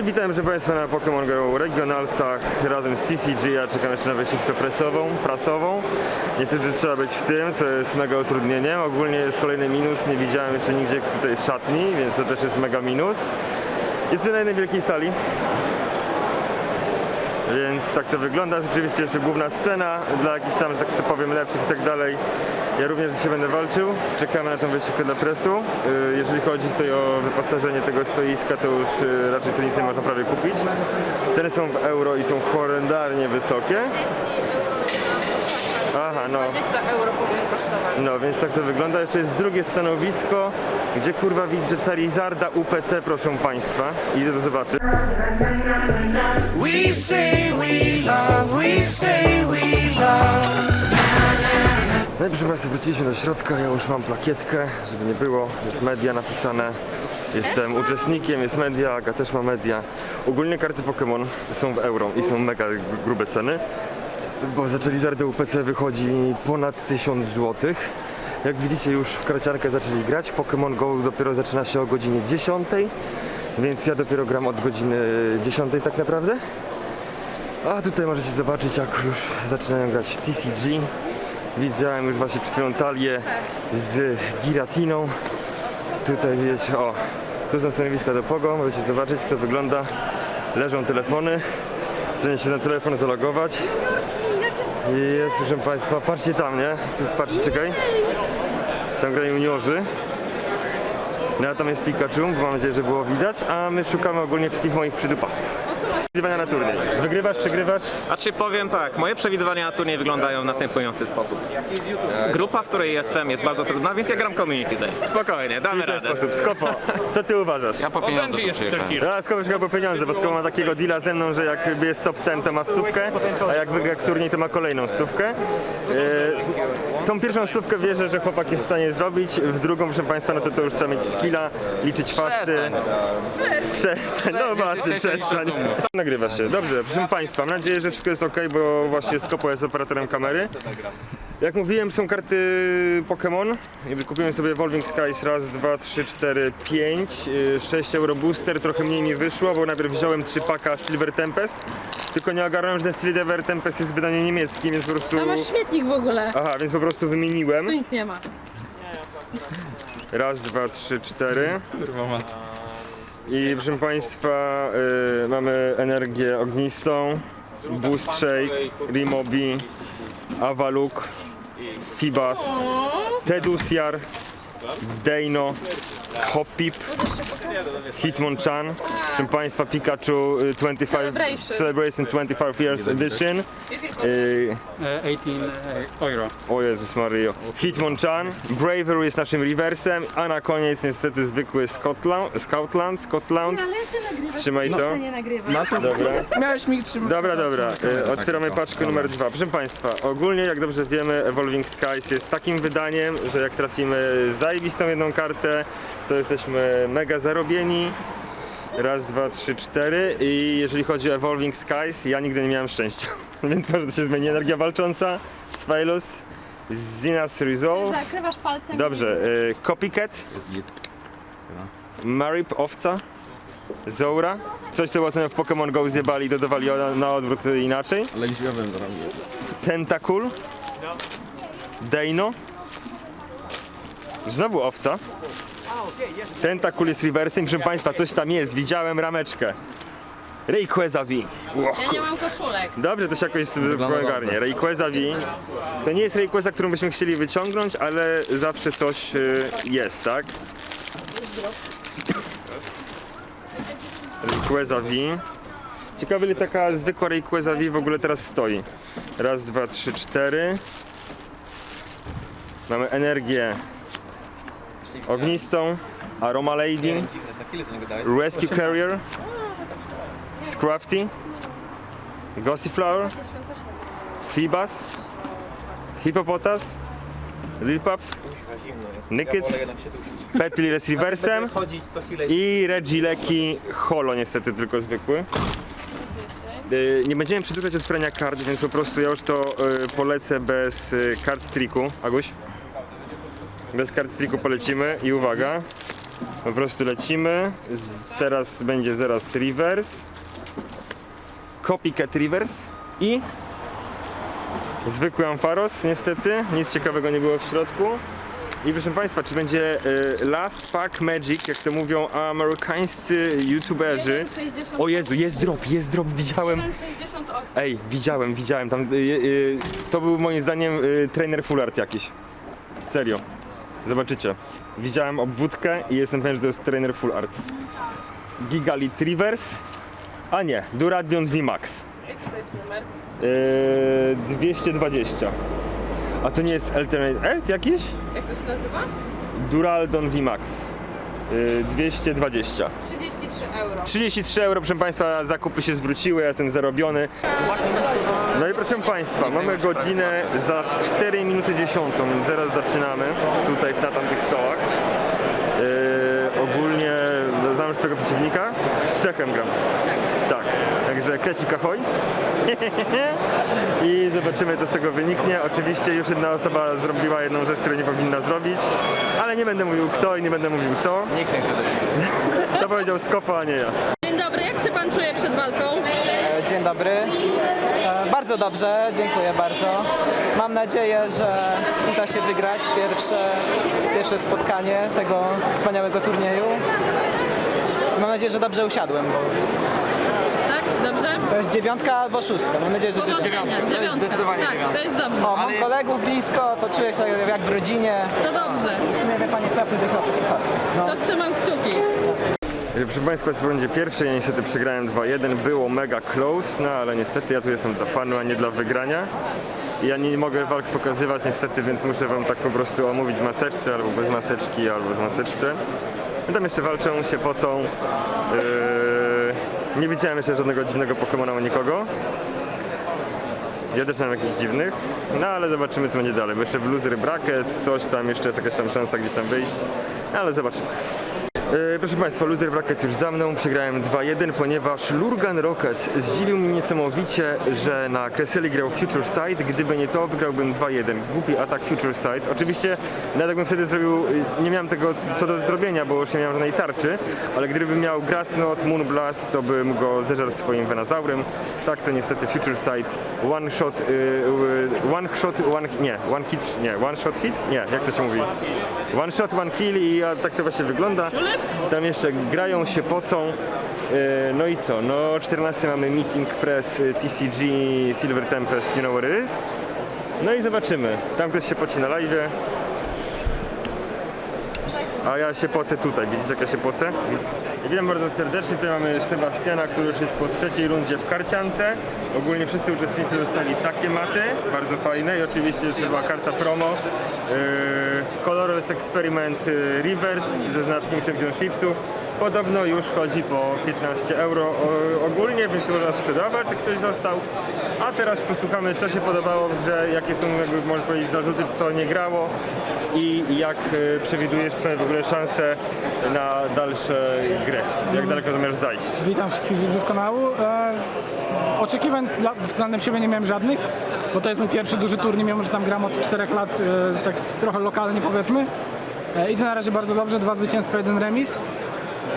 I witam proszę Państwa na Pokémon Go Regionalsach razem z CCG. Ja czekam jeszcze na wejściówkę presową, prasową. Niestety trzeba być w tym, co jest mega utrudnieniem. Ogólnie jest kolejny minus, nie widziałem jeszcze nigdzie tutaj szatni, więc to też jest mega minus. Jestem na jednej wielkiej sali. Więc tak to wygląda. Rzeczywiście jeszcze główna scena dla jakichś tam, że tak to powiem, lepszych i tak dalej. Ja również dzisiaj będę walczył. Czekamy na tą wyścigę dla presu. Yy, Jeżeli chodzi tutaj o wyposażenie tego stoiska, to już yy, raczej tu nic nie można prawie kupić. Ceny są w euro i są horrendarnie wysokie. 40 euro Aha, no. 20 euro powinien kosztować. No, więc tak to wygląda. Jeszcze jest drugie stanowisko, gdzie kurwa widzę Charizarda UPC, proszę Państwa. Idę to zobaczyć. We say we love, we say we love. No i proszę Państwa, wróciliśmy do środka, ja już mam plakietkę, żeby nie było, jest media napisane. Jestem uczestnikiem, jest media, Aga też ma media. Ogólnie karty Pokémon są w euro i są mega grube ceny, bo za Charizardę UPC wychodzi ponad 1000 zł. Jak widzicie już w kraciarkę zaczęli grać, Pokémon Go dopiero zaczyna się o godzinie 10, więc ja dopiero gram od godziny 10 tak naprawdę. A tutaj możecie zobaczyć jak już zaczynają grać TCG. Widziałem już właśnie przed chwilą talię z Giratiną. Tutaj wiecie, o, tu są stanowiska do Pogo, możecie zobaczyć jak to wygląda. Leżą telefony, chcę się na telefon zalogować. I jest, proszę Państwa, patrzcie tam, nie? To jest, patrzcie, czekaj. Tam grają juniorzy. No a tam jest Pikachu, mam nadzieję, że było widać, a my szukamy ogólnie wszystkich moich przydupasów. Przewidywania na turniej. Wygrywasz, przegrywasz? A czy powiem tak, moje przewidywania na turniej wyglądają w następujący sposób. Grupa, w której jestem jest bardzo trudna, więc ja gram community day. Spokojnie, damy W ten radę. sposób. Skopo, co ty uważasz? Ja po pieniądze tu przyjechałem. Teraz Skopo po pieniądze, bo Skopo ma takiego deala ze mną, że jak jest top 10 to ma stówkę, a jak wygra turniej to ma kolejną stówkę. E, tą pierwszą stówkę wierzę, że chłopak jest w stanie zrobić, w drugą proszę Państwa, no to to już trzeba mieć skilla, liczyć fasty. Przestań, no właśnie, przestań. rozumny. Nagrywa się. Dobrze, proszę Państwa, mam nadzieję, że wszystko jest ok, bo właśnie Skopo jest operatorem kamery. Jak mówiłem, są karty Pokémon. Kupiłem sobie Evolving Skies raz, dwa, trzy, cztery, pięć. Yy, 6 euro booster, trochę mniej mi wyszło, bo najpierw wziąłem trzy paka Silver Tempest. Tylko nie ogarnąłem, że ten Silver Tempest jest wydanie niemieckie, więc po prostu... Tam masz śmietnik w ogóle. Aha, więc po prostu wymieniłem. Tu nic nie ma. Raz, dwa, trzy, cztery. I proszę Państwa, y, mamy energię ognistą, Boost Shake, Rimobi, Avaluk, Fibas, Tedusiar, Deino, Hoppip, Hitmonchan, proszę Państwa Pikachu y, 25 Celebration. Celebration 25 Years Edition. Y, 18 euro. o Jezus Mario. Hitmonchan, Bravery jest naszym reversem, a na koniec niestety zwykły Scotland, Scoutland, Scotland. Ale ty nagrywasz. Trzymaj to. nie nagrywasz. Dobra. Miałeś mi trzymać. Dobra, dobra. E, otwieramy paczkę numer dwa. Proszę Państwa, ogólnie jak dobrze wiemy, Evolving Skies jest takim wydaniem, że jak trafimy zajebistą jedną kartę, to jesteśmy mega zarobieni. Raz, dwa, trzy, cztery. I jeżeli chodzi o Evolving Skies, ja nigdy nie miałem szczęścia. Więc może to się zmieni. Energia walcząca, Spylus, Zinas Resolve. Zakrywasz palcem. Dobrze, y, Copycat, Marip, owca, Zora, coś co ostatnio w Pokémon Go zjebali i dodawali na, na odwrót inaczej. Tentacool, Deino, znowu owca. Tentacool jest rewersem, proszę Państwa, coś tam jest, widziałem rameczkę. Rayquaza V. Ja nie mam koszulek. Dobrze, to się jakoś ogarnie. Rayquaza V. To nie jest Rayquaza, którą byśmy chcieli wyciągnąć, ale zawsze coś y, jest, tak? Rayquaza V. Ciekawe, ile taka zwykła Rayquaza V w ogóle teraz stoi. Raz, dwa, trzy, cztery. Mamy energię ognistą, Aroma Lady, Rescue Carrier, Scrafty, Gossiflower, Phoebus, Hippopotas, Lilpup, Nickit, Petley z reversem i Regileki Holo niestety tylko zwykły. Y, Nie będziemy przedłużać otwierania kart, więc po prostu ja już to y, polecę bez y, kart triku. Aguś? Bez kart triku polecimy i uwaga. Po prostu lecimy. Z, teraz będzie zaraz reverse. Copycat reverse i zwykły Ampharos, niestety. Nic ciekawego nie było w środku. I proszę Państwa, czy będzie y, Last Pack Magic, jak to mówią amerykańscy youtuberzy? 1,68. O Jezu, jest drop, jest drop, widziałem. 1,68. Ej, widziałem, widziałem tam. Y, y, to był moim zdaniem y, trainer full art jakiś. Serio. Zobaczycie. Widziałem obwódkę i jestem pewien, że to jest trainer full art. Gigalit Reverse. A nie, Duradion VMAX. Jaki to jest numer? Yy, 220. A to nie jest Alternate Earth jakiś? Jak to się nazywa? Duraldon VMAX. Yy, 220. 33 euro. 33 euro, proszę Państwa, zakupy się zwróciły, ja jestem zarobiony. No i proszę Państwa, mamy godzinę za 4 minuty 10, więc zaraz zaczynamy tutaj na tamtych stołach. Yy, ogólnie znamy swojego przeciwnika? Czechem gram. Tak. Także krecik ahoj. I zobaczymy co z tego wyniknie. Oczywiście już jedna osoba zrobiła jedną rzecz, której nie powinna zrobić, ale nie będę mówił kto i nie będę mówił co. Nikt nie To powiedział Skopa, a nie ja. Dzień dobry, jak się pan czuje przed walką? E, Dzień dobry. E, Bardzo dobrze, dziękuję bardzo. Mam nadzieję, że uda się wygrać pierwsze, pierwsze spotkanie tego wspaniałego turnieju. Mam nadzieję, że dobrze usiadłem, bo Tak, dobrze? to jest dziewiątka albo szóstka. Mam nadzieję, że dziewiątka. Powodzenia, dziewiątka. Tak, to jest dobrze. O, mam kolegów blisko, to czuję się jak w rodzinie. To dobrze. W sumie wie pani co, ja pójdę chyba no. To trzymam kciuki. Proszę Państwa, jest będzie pierwszy, ja niestety przegrałem 2-1, było mega close, no ale niestety ja tu jestem dla fanu, a nie dla wygrania. I Ja nie mogę walk pokazywać niestety, więc muszę Wam tak po prostu omówić w maseczce, albo bez maseczki, albo z maseczce. No tam jeszcze walczą, się pocą. Yy, nie widziałem jeszcze żadnego dziwnego Pokemona u nikogo. Ja też mam jakichś dziwnych, no ale zobaczymy co będzie dalej. Bo jeszcze w loser bracket, coś tam, jeszcze jest jakaś tam szansa gdzieś tam wyjść. No ale zobaczymy. E, Proszę Państwa, loser bracket już za mną, przegrałem 2-1, ponieważ Lurgan Rocket zdziwił mnie niesamowicie, że na Kreseli grał Future Sight, gdyby nie to wygrałbym 2-1. Głupi atak Future Sight. Oczywiście nawet jakbym wtedy zrobił, y, nie miałem tego co do zrobienia, bo już nie miałem żadnej tarczy, ale gdybym miał Grassnot, Moonblast, to bym go zeżarł swoim Venazaurem. Tak to niestety Future Sight, one shot, y, y, one shot, one, nie, one hit, nie, one shot hit? Nie, jak to się mówi? One shot, one kill i tak to właśnie wygląda. Tam jeszcze grają się, pocą. E, No i co? No 14 mamy meeting press e, TCG Silver Tempest, you know what it is. No i zobaczymy. Tam ktoś się poci na live. A ja się pocę tutaj. Widzicie jak ja się pocę? Witam bardzo serdecznie. Tutaj mamy Sebastiana, który już jest po trzeciej rundzie w karciance. Ogólnie wszyscy uczestnicy dostali takie maty, bardzo fajne i oczywiście jeszcze była karta promo. Yy, Colorless Experiment yy, Reverse ze znaczkiem Championshipsów. Podobno już chodzi po 15 euro o, ogólnie, więc można sprzedawać, jak ktoś dostał. A teraz posłuchamy, co się podobało w grze, jakie są, jakby można powiedzieć, zarzuty, co nie grało i jak y, przewidujesz swoje w ogóle szanse na dalsze gry? Jak daleko zamierzasz zajść? Witam wszystkich widzów kanału. E, oczekiwań dla, względem siebie nie miałem żadnych, bo to jest mój pierwszy duży turniej, mimo że tam gram od 4 lat, e, tak trochę lokalnie powiedzmy. E, idzie na razie bardzo dobrze, dwa zwycięstwa, jeden remis.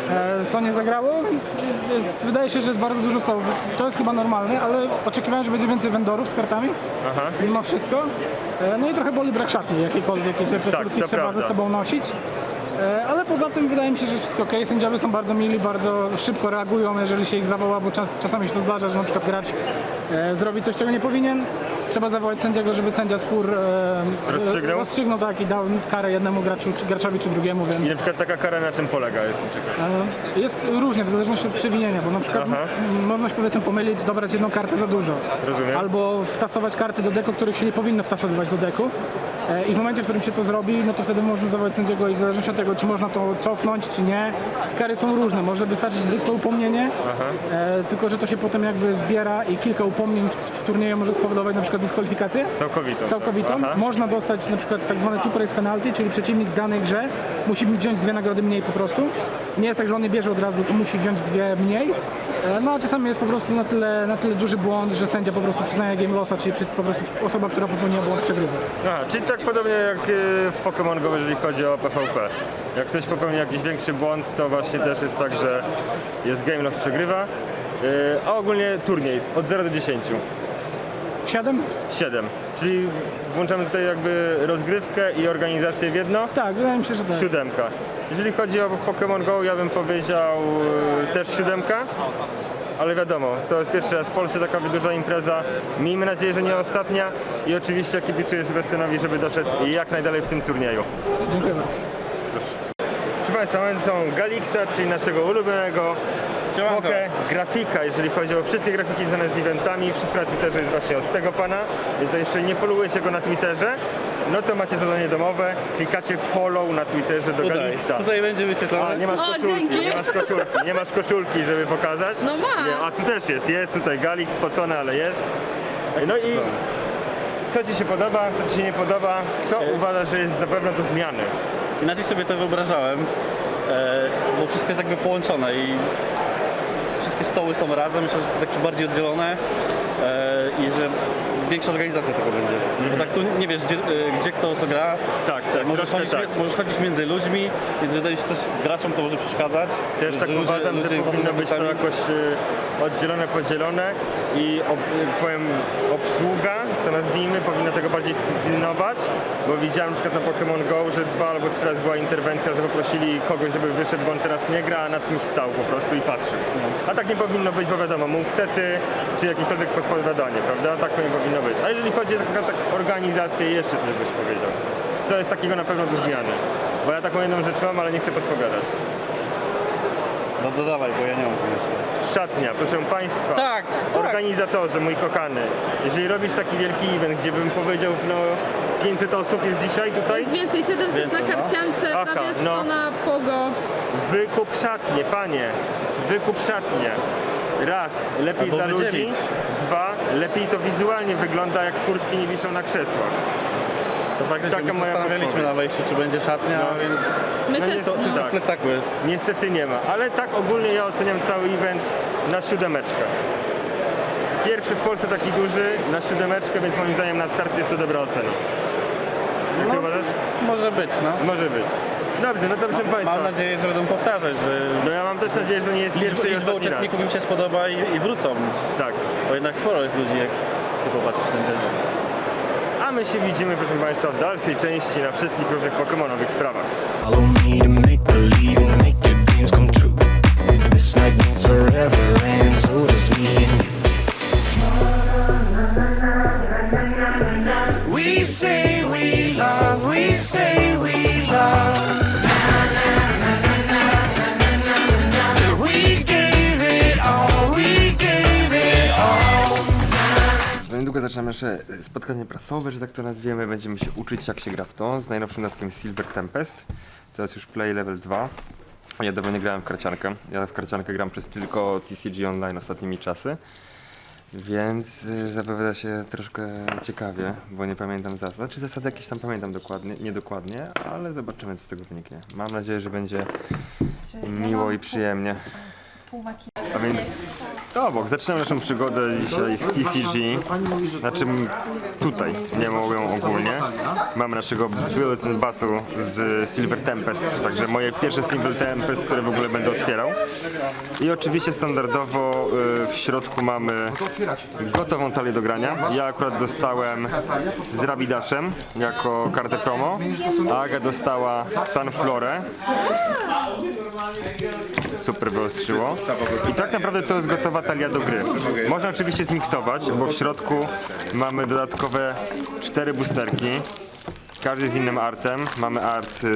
E, co nie zagrało? Jest, wydaje się, że jest bardzo dużo stołów. To jest chyba normalne, ale oczekiwałem, że będzie więcej vendorów z kartami, Aha. mimo wszystko. E, no i trochę boli brak szatni jakiejkolwiek, jeżeli te Tak, trzeba prawda. ze sobą nosić. E, Ale poza tym wydaje mi się, że wszystko ok. Sędziowie są bardzo mili, bardzo szybko reagują, jeżeli się ich zawoła, bo czas, czasami się to zdarza, że na przykład gracz e, zrobi coś, czego nie powinien. Trzeba zawołać sędziego, żeby sędzia spór e, Rozstrzygnął? rozstrzygnął tak, i dał karę jednemu graczu, czy graczowi czy drugiemu, więc I na przykład taka kara na czym polega? Jestem ciekaw. e, jest różnie w zależności od przewinienia, bo na przykład Aha. m- można się powiedzmy pomylić, dobrać jedną kartę za dużo. Rozumiem. Albo wtasować karty do deku, których się nie powinno wtasowywać do deku. E, I w momencie, w którym się to zrobi, no to wtedy można zawołać sędziego i w zależności od tego, czy można to cofnąć, czy nie. Kary są różne. Może wystarczyć zwykłe upomnienie, e, tylko że to się potem jakby zbiera i kilka upomnień w, w turnieju może spowodować na przykład dyskwalifikację Całkowitą. całkowitą. Aha. Można dostać na przykład tak zwane two price penalty, czyli przeciwnik w danej grze musi wziąć dwie nagrody mniej po prostu. Nie jest tak, że on nie bierze od razu, to musi wziąć dwie mniej. E, No a czasami jest po prostu na tyle, na tyle duży błąd, że sędzia po prostu przyznaje game lossa, czyli po prostu osoba, która popełniła błąd przegrywa. Aha, czyli tak podobnie jak y, w Pokémon Go, jeżeli chodzi o PvP. Jak ktoś popełni jakiś większy błąd, to właśnie też jest tak, że jest game loss przegrywa. Y, A ogólnie turniej od 0 do 10. 7? 7. Czyli włączamy tutaj jakby rozgrywkę i organizację w jedno. Tak, wydaje mi się, że tak. Siódemka. Jeżeli chodzi o Pokémon Go, ja bym powiedział y, też siódemka. Ale wiadomo, to jest pierwszy raz w Polsce taka duża impreza. Miejmy nadzieję, że nie ostatnia. I oczywiście kibicuję Sebastianowi, żeby doszedł jak najdalej w tym turnieju. Dziękuję bardzo. Proszę Państwa, mamy ze sobą Galixa, czyli naszego ulubionego Grafika, jeżeli chodzi o wszystkie grafiki związane z eventami, wszystko na Twitterze jest właśnie od tego pana, więc jeśli nie followujecie go na Twitterze, no to macie zadanie domowe, klikacie follow na Twitterze do Galixa. Tutaj będzie A, wyświetlone. nie masz O, koszulki, dzięki. nie masz koszulki, nie masz koszulki, żeby pokazać. No ma. Nie, a tu też jest, jest tutaj Galix spocony, ale jest. No i co Ci się podoba, co Ci się nie podoba, co uważasz, że jest na pewno do zmiany? Inaczej sobie to wyobrażałem, e, bo wszystko jest jakby połączone i wszystkie stoły są razem, myślę, że to jest jakieś bardziej oddzielone e, i że większa organizacja tego będzie. Bo tak tu nie wiesz, gdzie, e, gdzie kto co gra. Tak, tak, Możesz chodzić, tak. możesz chodzić między ludźmi, więc wydaje mi się też graczom to może przeszkadzać. Też tak ludzie- uważam, że ludzie powinno być to jakoś y, oddzielone, podzielone i ob, powiem obsługa, to nazwijmy, powinna tego bardziej bo widziałem przykład na Pokémon Go, że dwa albo trzy razy była interwencja, że poprosili kogoś, żeby wyszedł, bo on teraz nie gra, a nad kimś stał po prostu i patrzył. A tak nie powinno być, bo wiadomo, movesety czy jakiekolwiek podpowiadanie, prawda? Tak to nie powinno być. A jeżeli chodzi o taką tak organizację, jeszcze coś byś powiedział. Co jest takiego na pewno do zmiany? Bo ja taką jedną rzecz mam, ale nie chcę podpowiadać. No dodawaj, bo ja nie mam pomysłu. Szatnia, proszę Państwa. Tak, tak. Organizatorze, mój kochany, jeżeli robisz taki wielki event, gdzie bym powiedział, no 500 osób jest dzisiaj tutaj, Jest więcej, 700 Więcej, na no. karciance, Aha, prawie 100 no. na pogo. wykup szatnię, panie, wykup szatnię. Raz, lepiej Albo dla ludzi. wydzielić. Dwa, lepiej to wizualnie wygląda, jak kurtki nie wiszą na krzesłach. To faktycznie Taka my moja zastanawialiśmy na wejściu, czy będzie szatnia, No. więc My No też, niestety no. w tak. plecaku jest. Niestety nie ma, ale tak ogólnie ja oceniam cały event na siódemeczkę. Pierwszy w Polsce taki duży na siódemeczkę, więc moim zdaniem na start jest to dobra ocena. Jak ty uważasz? Może być, no. Może być. Dobrze, no to proszę Państwa. Mam nadzieję, że będą powtarzać, że No ja mam też nadzieję, że to nie jest liczba, pierwszy i liczba ostatni raz. uczestników im się spodoba i, i wrócą. Tak. Bo jednak sporo jest ludzi, jak ty popatrzysz wszędzie. My się widzimy, proszę Państwa, w dalszej części na wszystkich różnych pokemonowych sprawach. Follow me zaczynamy nasze spotkanie prasowe, że tak to nazwiemy. Będziemy się uczyć, jak się gra w to z najnowszym dodatkiem Silver Tempest. Teraz już play level 2. Ja dawno nie grałem w karciankę. Ja w karciankę gram przez tylko TCG Online ostatnimi czasy. Więc y, zapowiada się troszkę ciekawie, bo nie pamiętam zasad. Znaczy zasady jakieś tam pamiętam dokładnie, niedokładnie, ale zobaczymy co z tego wyniknie. Mam nadzieję, że będzie miło i przyjemnie. A więc to obok, zaczynamy naszą przygodę dzisiaj z TCG. Na czym tutaj nie mówią ogólnie. Mamy naszego Bulletin Battle z Silver Tempest, także moje pierwsze Silver Tempest, które w ogóle będę otwierał. I oczywiście standardowo y, w środku mamy gotową talię do grania. Ja akurat dostałem z Rabidaszem jako kartę promo, a Aga dostała Sunflorę super wyostrzyło. I tak naprawdę to jest gotowa talia do gry. Można oczywiście zmiksować, bo w środku mamy dodatkowe cztery boosterki. Każdy z innym artem. Mamy art y,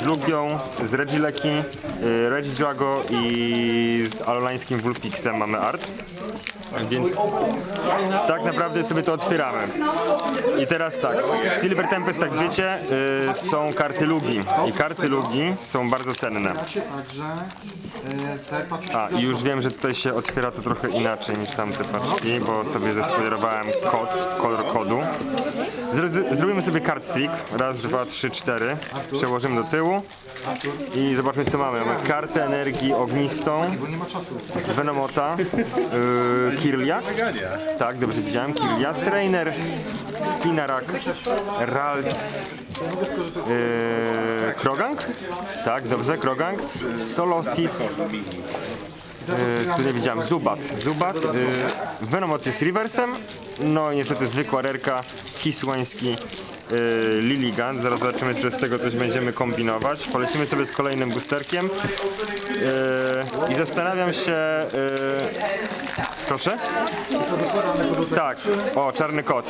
z Lugią, z Regileki, y, Regidrago i z alolańskim Vulpixem mamy art. Więc tak naprawdę sobie to otwieramy. I teraz tak, Silver Tempest, jak wiecie, y, są karty Lugi. I karty Lugi są bardzo cenne. A, i już wiem, że tutaj się otwiera to trochę inaczej niż tamte paczki, bo sobie zespoilerowałem kod, kolor kodu. Zro- Zrobimy sobie card. Raz, dwa, trzy, cztery. Przełożymy do tyłu. I zobaczmy co mamy. Mamy kartę energii ognistą. Venomota, yy. Tak, dobrze widziałem. Kirlia. Trainer, Spinarak, Ralc, yy, Krogang. Tak, dobrze, Krogang. Solosis. Yy, tu nie widziałem. Zubat. Zubat. Yy, Venomot jest reversem. No i niestety zwykła rerka. Hisłański yy, Liligan. Zaraz zobaczymy, czy z tego coś będziemy kombinować. Polecimy sobie z kolejnym boosterkiem. Yy, I zastanawiam się. Yy, proszę? Tak. O, czarny kot.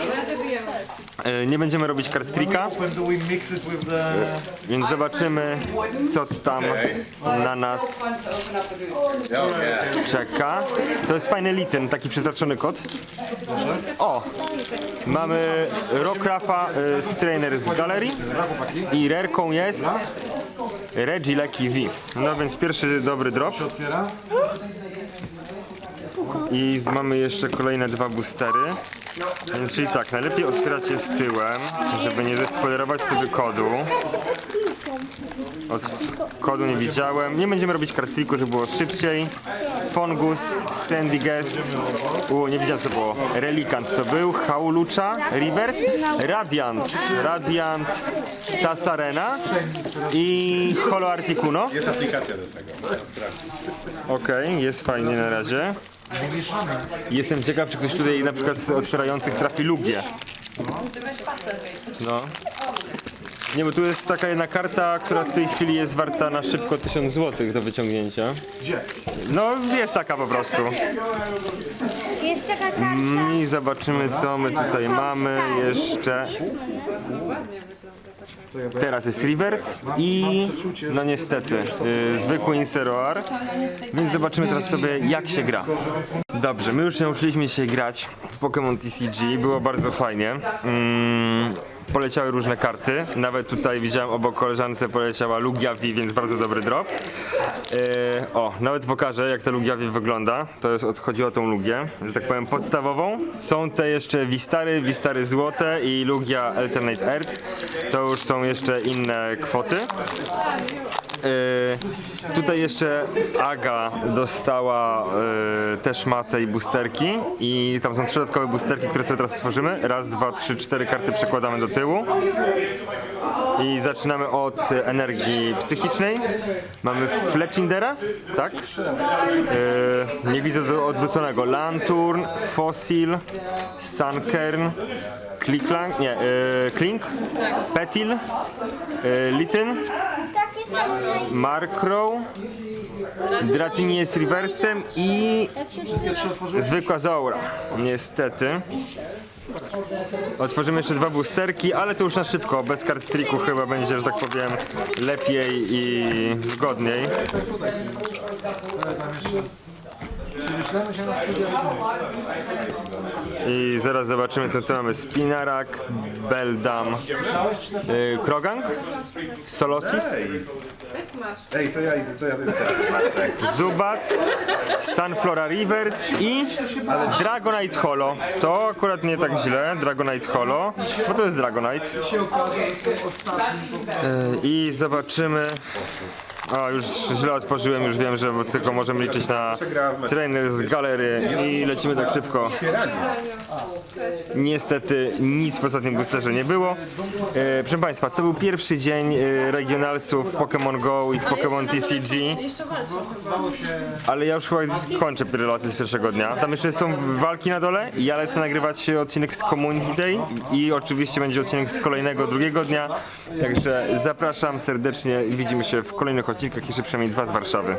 Yy, nie będziemy robić kart trika, więc zobaczymy, co tam na nas czeka. To jest fajny lityn, taki przeznaczony kot. O! Mamy Rockrafa y, Strainer z galerii i rerką jest Reggie Lucky V. No więc pierwszy dobry drop. I mamy jeszcze kolejne dwa boostery. Czyli tak, najlepiej otwierać je z tyłem, żeby nie zespoilerować sobie kodu. Od kodu nie widziałem. Nie będziemy robić kartliku, żeby było szybciej. Fongus, Sandy Guest. U, nie widziałem co było. Relikant to był. Haulucha, Reverse, Radiant. Radiant, Tasarena i Holo Articuno. Jest aplikacja do tego. Okej, jest fajnie na razie. Jestem ciekaw, czy ktoś tutaj na przykład z otwierających trafi Lugię. No. Nie, bo tu jest taka jedna karta, która w tej chwili jest warta na szybko 1000 zł do wyciągnięcia. Gdzie? No, jest taka po prostu. Jest taka karta. I zobaczymy, co my tutaj mamy jeszcze. Teraz jest reverse i no niestety y, zwykły inseroar, więc zobaczymy teraz sobie jak się gra. Dobrze, my już nauczyliśmy się grać w Pokémon TCG, było bardzo fajnie. Mm, poleciały różne karty, nawet tutaj widziałem obok koleżance poleciała Lugia V, więc bardzo dobry drop. E, o, nawet pokażę jak ta Lugia V wygląda. To jest, od- chodzi o tą Lugię, że tak powiem podstawową. Są te jeszcze Wistary, Wistary złote i Lugia Alternate Earth. To już są jeszcze inne kwoty. E, tutaj jeszcze Aga dostała e, też ma tej boosterki i tam są trzy dodatkowe boosterki, które sobie teraz otworzymy. Raz, dwa, trzy, cztery karty przekładamy do tyłu. I zaczynamy od energii psychicznej. Mamy Fletchindera, tak? E, nie widzę odwróconego. Lanturn, Fossil, Sunkern, Kliklang, nie, e, Klink, Petil, e, Lityn. Markrow, Dratini jest reversem i zwykła Zaura. Niestety. Otworzymy jeszcze dwa boosterki, ale to już na szybko, bez kart triku chyba będzie, że tak powiem, lepiej i zgodniej. Się na. I zaraz zobaczymy co tu mamy. Spinarak, Beldam, yy, Krogang, Solosis, Ej, to ja idę, to ja idę. Zubat, Sunflora Rivers i Dragonite Holo. To akurat nie tak źle, Dragonite Holo, bo to jest Dragonite. Yy, I zobaczymy. O, już źle otworzyłem, już wiem, że tylko możemy liczyć na trainer z galery i lecimy tak szybko. Niestety nic w ostatnim boosterze nie było. E, proszę Państwa, to był pierwszy dzień e, regionalsów w Pokémon Go i w Pokémon TCG. Jeszcze walczą. Ale ja już chyba kończę relacje z pierwszego dnia. Tam jeszcze są walki na dole. Ja lecę nagrywać odcinek z Community Day i oczywiście będzie odcinek z kolejnego drugiego dnia. Także zapraszam serdecznie. Widzimy się w kolejnych odcinkach, jeszcze przynajmniej dwa z Warszawy.